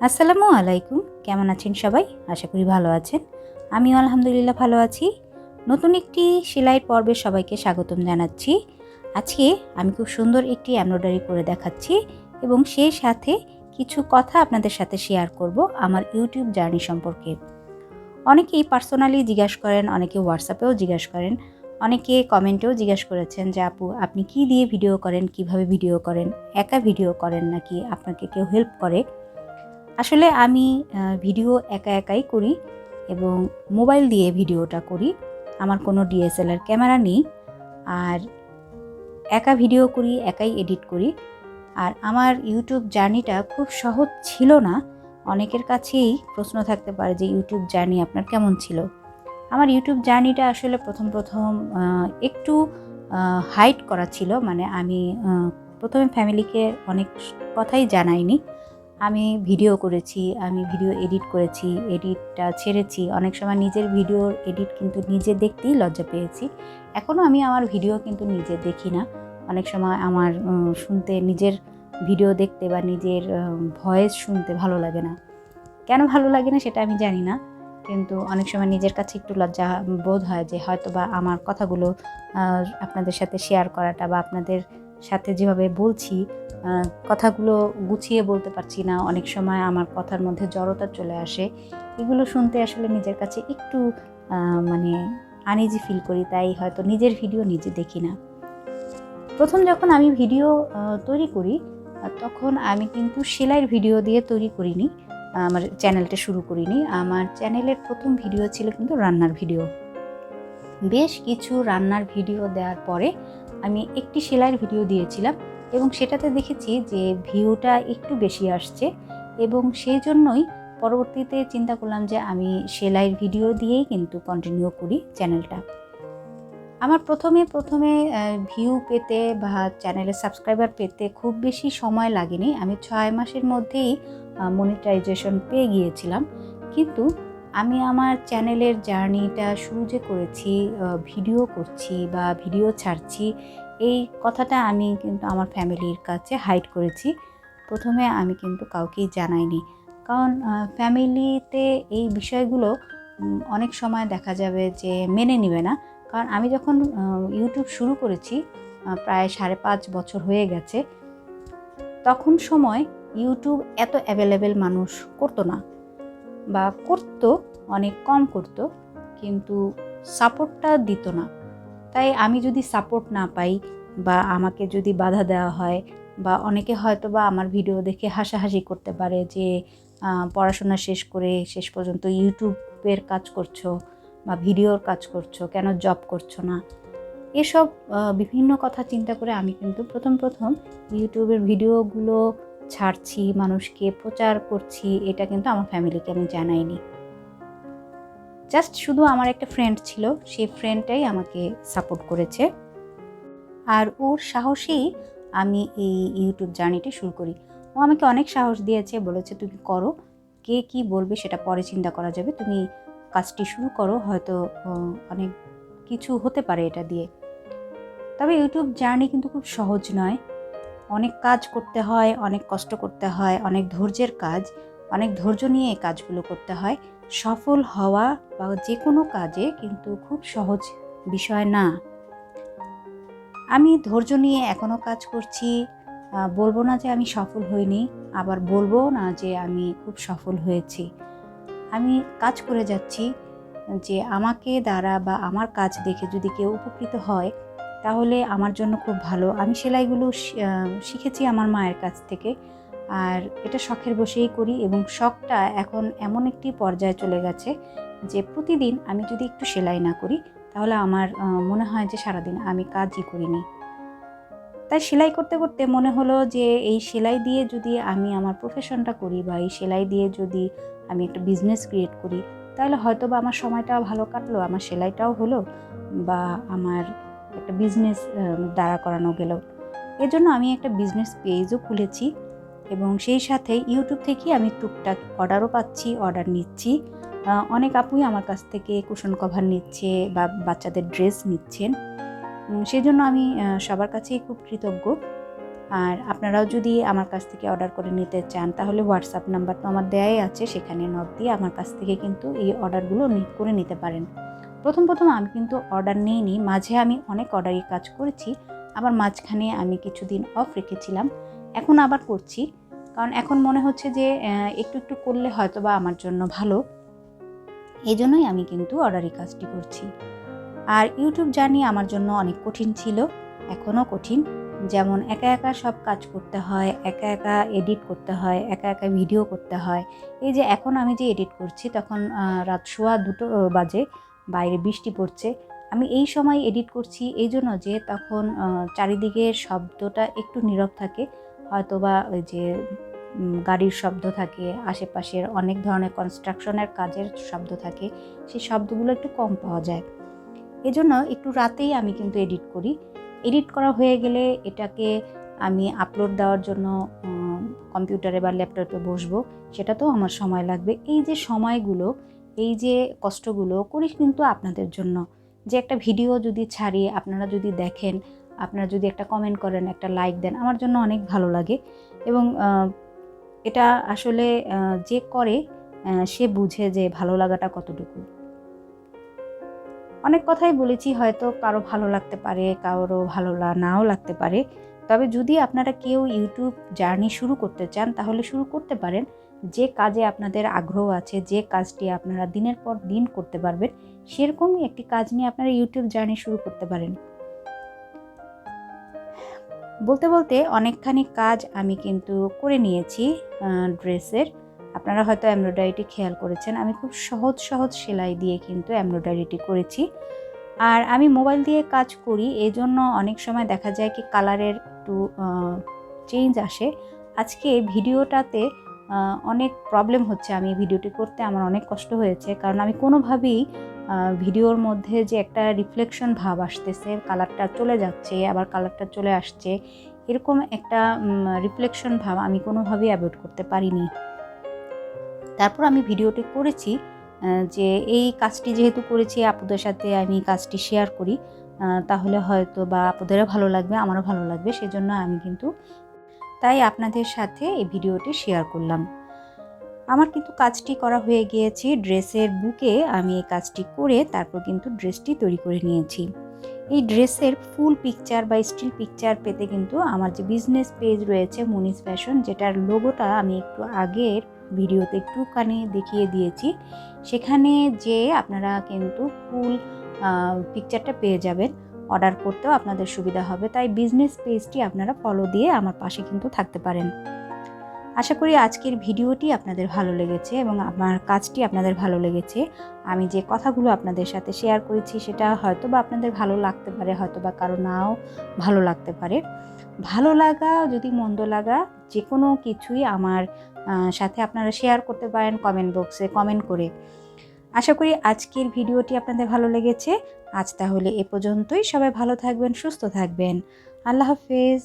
আসসালামু আলাইকুম। কেমন আছেন সবাই? আশা করি ভালো আছেন। আমিও আলহামদুলিল্লাহ ভালো আছি। নতুন একটি সেলাইয়ের পর্বে সবাইকে স্বাগতম জানাচ্ছি। আজকে আমি খুব সুন্দর একটি এমব্রয়ডারি করে দেখাচ্ছি এবং সেই সাথে কিছু কথা আপনাদের সাথে শেয়ার করব আমার ইউটিউব জার্নি সম্পর্কে। অনেকেই পার্সোনালি জিজ্ঞাসা করেন, অনেকে হোয়াটসঅ্যাপেও জিজ্ঞাসা করেন, অনেকে কমেন্টেও জিজ্ঞাসা করেছেন যে, আপু, আপনি কি দিয়ে ভিডিও করেন? কীভাবে ভিডিও করেন? একা ভিডিও করেন নাকি আপনাকে কেউ হেল্প করে? আসলে আমি ভিডিও একা একাই করি এবং মোবাইল দিয়ে ভিডিওটা করি। আমার কোনো ডিএসএলআর ক্যামেরা নেই। আর একা ভিডিও করি, একাই এডিট করি। আর আমার ইউটিউব জার্নিটা খুব সহজ ছিল না। অনেকের কাছেই প্রশ্ন থাকতে পারে যে, ইউটিউব জার্নি আপনার কেমন ছিল? আমার ইউটিউব জার্নিটা আসলে প্রথম প্রথম একটু হাইট করা ছিল। মানে আমি প্রথমে ফ্যামিলিকে অনেক কথাই জানাইনি। আমি ভিডিও করেছি, আমি ভিডিও এডিট করেছি, এডিটটা ছেড়েছি। অনেক সময় নিজের ভিডিওর এডিট কিন্তু নিজে দেখতেই লজ্জা পেয়েছি। এখনও আমি আমার ভিডিও কিন্তু নিজে দেখি না। অনেক সময় আমার শুনতে, নিজের ভিডিও দেখতে বা নিজের ভয়েস শুনতে ভালো লাগে না। কেন ভালো লাগে না সেটা আমি জানি না। কিন্তু অনেক সময় নিজের কাছে একটু লজ্জা বোধ হয় যে হয়তো বা আমার কথাগুলো আপনাদের সাথে শেয়ার করাটা বা আপনাদের সাথে যেভাবে বলছি কথাগুলো গুছিয়ে বলতে পারছি না, অনেক সময় আমার কথার মধ্যে জড়তা চলে আসে। এগুলো শুনতে আসলে নিজের কাছে একটু মানে আনিজি ফিল করি, তাই হয়তো নিজের ভিডিও নিজে দেখি না। প্রথম যখন আমি ভিডিও তৈরি করি, তখন আমি কিন্তু সেলাইয়ের ভিডিও দিয়ে তৈরি করিনি, আমার চ্যানেলটা শুরু করিনি। আমার চ্যানেলের প্রথম ভিডিও ছিল কিন্তু রান্নার ভিডিও বেশ কিছু রান্নার ভিডিও দেওয়ার পরে আমি একটি সেলাইয়ের ভিডিও দিয়েছিলাম এবং সেটাতে দেখেছি যে ভিউটা একটু বেশি আসছে এবং সেই জন্যই পরবর্তীতে চিন্তা করলাম যে আমি সেলাইয়ের ভিডিও দিয়েই কিন্তু কন্টিনিউ করি চ্যানেলটা। আমার প্রথমে প্রথমে ভিউ পেতে বা চ্যানেলে সাবস্ক্রাইবার পেতে খুব বেশি সময় লাগেনি। আমি ছয় মাসের মধ্যেই মনিটাইজেশন পেয়ে গিয়েছিলাম। কিন্তু আমি আমার চ্যানেলের জার্নিটা শুরু যে করেছি ভিডিও করছি বা ভিডিও ছাড়ছি, এই কথাটা আমি কিন্তু আমার ফ্যামিলির কাছে হাইড করেছি। প্রথমে আমি কিন্তু কাউকেই জানাইনি। কারণ ফ্যামিলিতে এই বিষয়গুলো অনেক সময় দেখা যাবে যে মেনে নেবে না। কারণ আমি যখন ইউটিউব শুরু করেছি প্রায় সাড়ে পাঁচ বছর হয়ে গেছে, তখন সময় ইউটিউব এত অ্যাভেলেবেল মানুষ করতো না। বা করতো, অনেক কম করতো, কিন্তু সাপোর্টটা দিত না। তাই আমি যদি সাপোর্ট না পাই বা আমাকে যদি বাধা দেওয়া হয় বা অনেকে হয়তো বা আমার ভিডিও দেখে হাসাহাসি করতে পারে যে পড়াশোনা শেষ করে শেষ পর্যন্ত ইউটিউবের কাজ করছ বা ভিডিওর কাজ করছ, কেন জব করছ না? এসব বিভিন্ন কথা চিন্তা করে আমি কিন্তু প্রথম প্রথম ইউটিউবের ভিডিওগুলো ছাড়ছি, মানুষকে প্রচার করছি, এটা কিন্তু আমার ফ্যামিলিকে আমি জানাইনি। জাস্ট শুধু আমার একটা ফ্রেন্ড ছিল, সেই ফ্রেন্ডটাই আমাকে সাপোর্ট করেছে। আর ওর সাহসেই আমি এই ইউটিউব জার্নিটি শুরু করি। ও আমাকে অনেক সাহস দিয়েছে, বলেছে, তুমি করো। কে কি বলবে সেটা পরে চিন্তা করা যাবে। তুমি কাজটি শুরু করো, হয়তো অনেক কিছু হতে পারে এটা দিয়ে। তবে ইউটিউব জার্নি কিন্তু খুব সহজ নয়। অনেক কাজ করতে হয়, অনেক কষ্ট করতে হয়, অনেক ধৈর্যের কাজ, অনেক ধৈর্য নিয়ে এই কাজগুলো করতে হয়। সফল হওয়া বা যে কোনো কাজে কিন্তু খুব সহজ বিষয় না। আমি ধৈর্য নিয়ে এখনও কাজ করছি। বলব না যে আমি সফল হইনি, আবার বলব না যে আমি খুব সফল হয়েছি। আমি কাজ করে যাচ্ছি যে আমাকে দ্বারা বা আমার কাজ দেখে যদি কেউ উপকৃত হয় তাহলে আমার জন্য খুব ভালো। আমি সেলাইগুলো শিখেছি আমার মায়ের কাছ থেকে। আর এটা শখের বসেই করি এবং শখটা এখন এমন একটি পর্যায়ে চলে গেছে যে প্রতিদিন আমি যদি একটু সেলাই না করি, তাহলে আমার মনে হয় যে সারাদিন আমি কাজই করিনি। তাই সেলাই করতে করতে মনে হলো যে এই সেলাই দিয়ে যদি আমি আমার প্রফেশনটা করি বা এই সেলাই দিয়ে যদি আমি একটা বিজনেস ক্রিয়েট করি, তাহলে হয়তো বা আমার সময়টাও ভালো কাটলো, আমার সেলাইটাও হলো বা আমার একটা বিজনেস দাঁড়া করানো গেল। এজন্য আমি একটা বিজনেস পেজও খুলেছি এবং সেই সাথে ইউটিউব থেকে আমি টুকটাক অর্ডারও পাচ্ছি অর্ডার নিচ্ছি। অনেক আপুই আমার কাছ থেকে কুশন কভার নিচ্ছে বা বাচ্চাদের ড্রেস নিচ্ছেন। উম, সেই জন্য আমি সবার কাছেই খুব কৃতজ্ঞ। আর আপনারাও যদি আমার কাছ থেকে অর্ডার করে নিতে চান তাহলে হোয়াটসঅ্যাপ নাম্বার তো আমার দেয়াই আছে। সেখানে নক দিয়ে আমার কাছ থেকে কিন্তু এই অর্ডারগুলো করে নিতে পারেন। প্রথম প্রথম আমি কিন্তু অর্ডার নিইনি। মাঝে আমি অনেক অর্ডারই কাজ করেছি, আবার মাঝখানে আমি কিছুদিন অফ রেখেছিলাম। এখন আবার করছি। কারণ এখন মনে হচ্ছে যে একটু একটু করলে হয়তো বা আমার জন্য ভালো। এই জন্যই আমি কিন্তু অর্ডারি কাজটি করছি। আর ইউটিউব জার্নি আমার জন্য অনেক কঠিন ছিল, এখনও কঠিন। যেমন একা একা সব কাজ করতে হয়, একা একা এডিট করতে হয়, একা একা ভিডিও করতে হয়। এই যে এখন আমি যে এডিট করছি, তখন রাত সোয়া দুটো বাজে। বাইরে বৃষ্টি পড়ছে। আমি এই সময় এডিট করছি এই জন্য যে তখন চারিদিকের শব্দটা একটু নীরব থাকে। হয়তো বা ওই যে গাড়ির শব্দ থাকে, আশেপাশের অনেক ধরনের কনস্ট্রাকশনের কাজের শব্দ থাকে সেই শব্দগুলো একটু কম পাওয়া যায়। এজন্য একটু রাতেই আমি কিন্তু এডিট করি। এডিট করা হয়ে গেলে এটাকে আমি আপলোড দেওয়ার জন্য কম্পিউটারে বা ল্যাপটপে বসবো, সেটাতেও আমার সময় লাগবে। এই যে সময়গুলো এই যে কষ্টগুলো করি কিন্তু আপনাদের জন্য। যে একটা ভিডিও যদি ছাড়ি আপনারা যদি দেখেন, আপনারা যদি একটা কমেন্ট করেন, একটা লাইক দেন, আমার জন্য অনেক ভালো লাগে। এবং এটা আসলে যে করে সে বুঝে যে ভালো লাগাটা কতটুকু। অনেক কথাই বলেছি, হয়তো কারও ভালো লাগতে পারে, কারও ভালো নাও লাগতে পারে। তবে যদি আপনারা কেউ ইউটিউব জার্নি শুরু করতে চান, তাহলে শুরু করতে পারেন। যে কাজে আপনাদের আগ্রহ আছে, যে কাজটি আপনারা দিনের পর দিন করতে পারবেন, সেরকমই একটি কাজ নিয়ে আপনারা ইউটিউব জার্নি শুরু করতে পারেন। বলতে বলতে অনেকখানি কাজ আমি কিন্তু করে নিয়েছি ড্রেসের। আপনারা হয়তো এমব্রয়ডারিটি খেয়াল করেছেন, আমি খুব সহজ সহজ সেলাই দিয়ে কিন্তু এমব্রয়ডারিটি করেছি। আর আমি মোবাইল দিয়ে কাজ করি এই জন্য অনেক সময় দেখা যায় কি কালারের একটু চেঞ্জ আসে। আজকে ভিডিওটাতে অনেক প্রবলেম হচ্ছে আমি ভিডিওটি করতে, আমার অনেক কষ্ট হয়েছে। কারণ আমি কোনোভাবেই ভিডিওর মধ্যে যে একটা রিফ্লেকশন ভাব আসতেছে কালারটা চলে যাচ্ছে, আবার কালারটা চলে আসছে, এরকম একটা রিফ্লেকশন ভাব আমি কোনোভাবেই অ্যাভয়েড করতে পারিনি। তারপর আমি ভিডিওটি করেছি যে এই কাজটি যেহেতু করেছি, আপুদের সাথে আমি কাজটি শেয়ার করি তাহলে হয়তো বা আপুদেরও ভালো লাগবে, আমারও ভালো লাগবে, সেজন্য আমি কিন্তু তাই আপনাদের সাথে এই ভিডিওটি শেয়ার করলাম। আমার কিন্তু কাজটি করা হয়ে গিয়েছে, ড্রেসের বুকে আমি এই কাজটি করে তারপর কিন্তু ড্রেসটি তৈরি করে নিয়েছি। এই ড্রেসের ফুল পিকচার বা স্টিল পিকচার পেতে কিন্তু আমার যে বিজনেস পেজ রয়েছে মুনিস ফ্যাশন যেটার লোগোটা আমি একটু আগের ভিডিওতে একটুখানি দেখিয়ে দিয়েছি, সেখানে যে আপনারা কিন্তু ফুল পিকচারটা পেয়ে যাবেন। অর্ডার করতেও আপনাদের সুবিধা হবে, তাই বিজনেস পেজটি আপনারা ফলো দিয়ে আমার পাশে কিন্তু থাকতে পারেন। আশা করি আজকের ভিডিওটি আপনাদের ভালো লেগেছে এবং আমার কাজটি আপনাদের ভালো লেগেছে। আমি যে কথাগুলো আপনাদের সাথে শেয়ার করেছি সেটা হয়তো বা আপনাদের ভালো লাগতে পারে হয়তো বা কারও নাও ভালো লাগতে পারে। ভালো লাগা, যদি মন্দ লাগা যে কোনো কিছুই আমার সাথে আপনারা শেয়ার করতে পারেন কমেন্ট বক্সে কমেন্ট করে। আশা করি আজকের ভিডিওটি আপনাদের ভালো লেগেছে। আজ তাহলে এ পর্যন্তই। সবাই ভালো থাকবেন, সুস্থ থাকবেন। আল্লাহ হাফেজ।